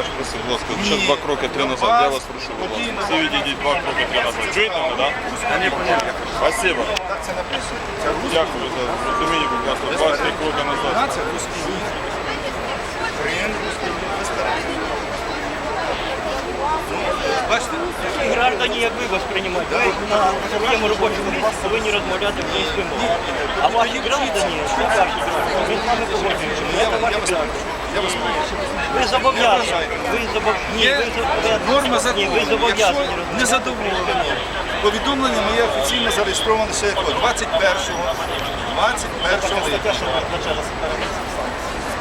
Я ж просив, будь ласка, ще два кроки, три назад. Я вас прошу, будь ласка. Всі відійдіть два кроки, три назад. Чуєте мене, так? Спасибо. Дякую за розуміння, будь ласка. Два три кроки назад. Бачите, Граждані, як ви восприймаєте, ви на своєму робочому місці повинні розмовляти українською мовою. А ваші граждані, що ваші граждані, ми з вами погоджуємося. я, ваші граждані. Я вас. Ви зобов'язані. Ви зобов... Ні, ви зобов'язані. норма закону. Якщо не задоволені, повідомлення моє офіційно зареєстроване ще 21-го. 21 липня.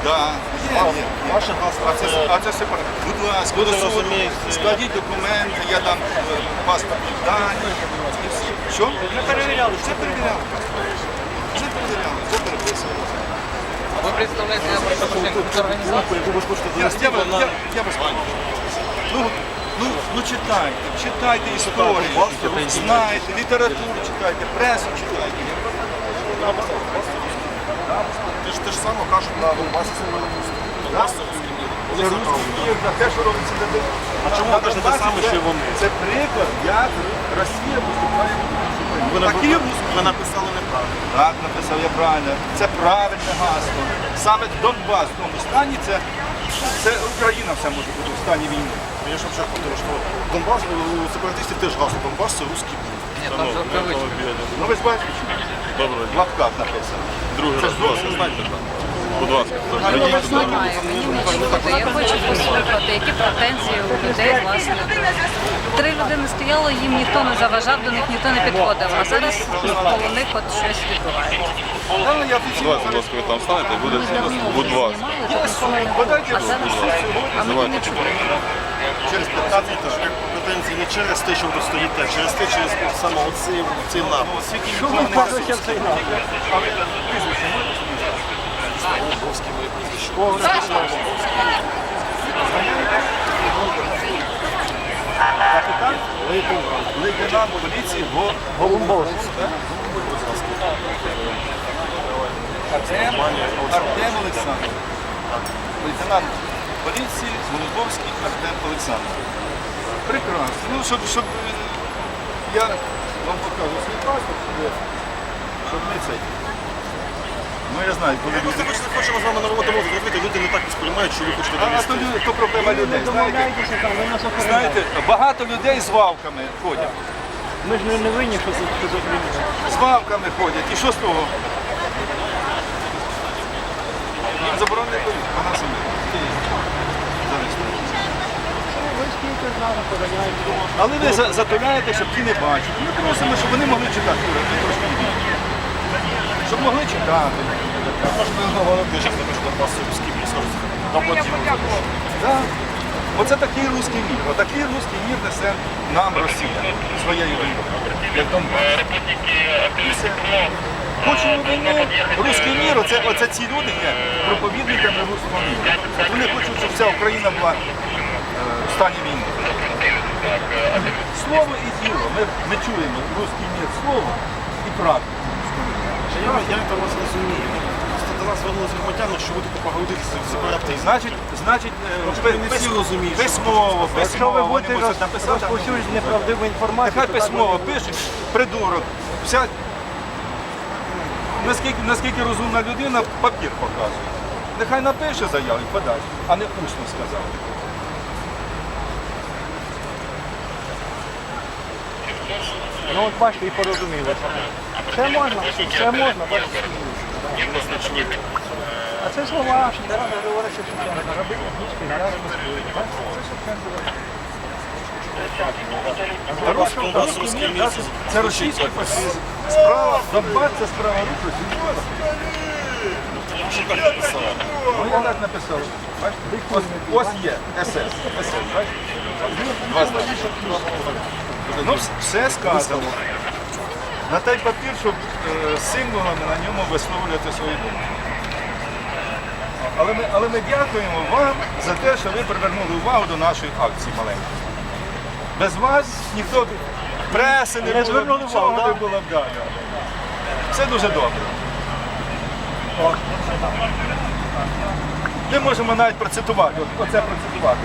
Да. Є, є. Ваше гасло. А це, а це сепарат. Будь ласка, до суду, складіть документи, я дам е, паспортні дані. і все. Що? Ми перевіряли, Вже перевіряли. Вже перевіряли, вже переписували. Ви представляєте якусь організацію? яку ви хочете Я, я, вас- я, я вас прошу. Ну, ну, ну читайте, читайте історію, знайте, літературу читайте, пресу читайте. Ти ж те ж саме кажуть на Донбасі. Це русський мір на те, що робиться на Донбасі. А чому ви кажете те саме, що й вони? Це приклад, як Росія України. Ви, Такі написали- русські. ви написали неправильно. Так, написав я правильно. Це правильне гасло. Саме Донбас в тому стані, це, це Україна вся може бути в стані війни. Я ж вообще хотів, що Донбас, у сепаратистів теж гасло. Донбас це русський мір. Ні, там же в кавичках. Ну ви ж бачите, Добре. в лапках написано. Другий раз, ласка, знаєте так. Будь ласка, Знімаю, мені нічого. Я хочу послухати, які претензії у людей, власне. Три людини стояло, їм ніхто не заважав, до них ніхто не підходив. А зараз коло них от щось відбувається. Офіційно Давайте, будь ласка, ви там станете буде будь ласка. А зараз а мені не чути. через 15 претензії не через те, що ви стоїте, а через те, через саме оцей, цей напис. Що ви кажете цей Лейтенант поліції Голумбовський. Артем, Олександр. Лейтенант поліції Голубовський Артем Олександр. Прекрасно. Ну, щоб, щоб е, я вам покажу свій паспорт, щоб, ми цей. Ну я знаю, коли люди. Ми хочемо з вами на роботу мову зробити, люди не так сприймають, що ви хочете А, довести. то, лю- то проблема людей. Знаєте, Домовляйтеся там, ви нас охороняєте. знаєте, багато людей з вавками ходять. Ми ж не, не винні, що тут що. З вавками ходять. І що з того? Їм заборонено ходити, а нас. Ви скільки з поганяєте. Але ви за- затуляєте, щоб ті не бачили. Ми просимо, щоб вони могли читати. Трошки. Щоб могли читати. Можна говорити, зараз напишу Донбас це русський мір. Да. Оце такий русський мір. Отакий русський мір несе нам Росія своєю війною. Як Донбас. І все. Хочемо війну, русський мір, оце, оце ці люди є проповідниками руського міру. Вони хочуть, щоб вся Україна була е, в стані війни. Слово і діло. Ми, ми чуємо русський мір слово і правду. Я, я там вас розумію. Просто до нас звернулися громадяни, що ви тут поговорити з сепаратистами. Значить, значить, е, пи- не всі розуміють, що- письмово, Якщо ви письмово вони будете написати. розповсюджувати неправдиву інформацію, Нехай то так письмово буде. пишуть, придурок. Вся... Наскільки, наскільки розумна людина, папір показує. Нехай напише заяву і подасть, а не усно сказав. Ну от бачите, і порозуміли. Це можна, це можна, бачите. А це слова, що треба говорити Шевченка, робити книжки, зараз безпеки. Це Шевченко. Русський це- російський фашизм. Справа, Донбас справа рук російського. Що так написали? Ну я так написав. Бачите? Ось, ось є СС. СС, бачите? Ну, все сказано. На той папір, щоб е, символами на ньому висловлювати свої думки. Але ми, але ми дякуємо вам за те, що ви привернули увагу до нашої акції маленької. Без вас ніхто преси не, Не було, нічого не було б. Да, да. Все дуже добре. Ми можемо навіть процитувати, от, оце процитувати.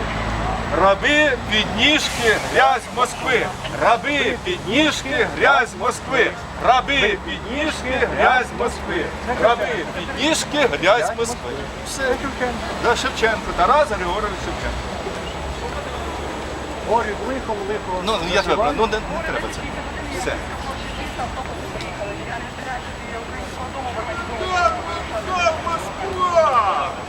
Раби підніжки грязь Москви. Раби підніжки грязь Москви. Раби підніжки грязь Москви. Раби підніжки грязь Москви. Все. Да, Шевченко, Тарас Григорович Шевченко. Горів лихом, лихо. Ну, я тебе, ну не, не треба це. Все. 哇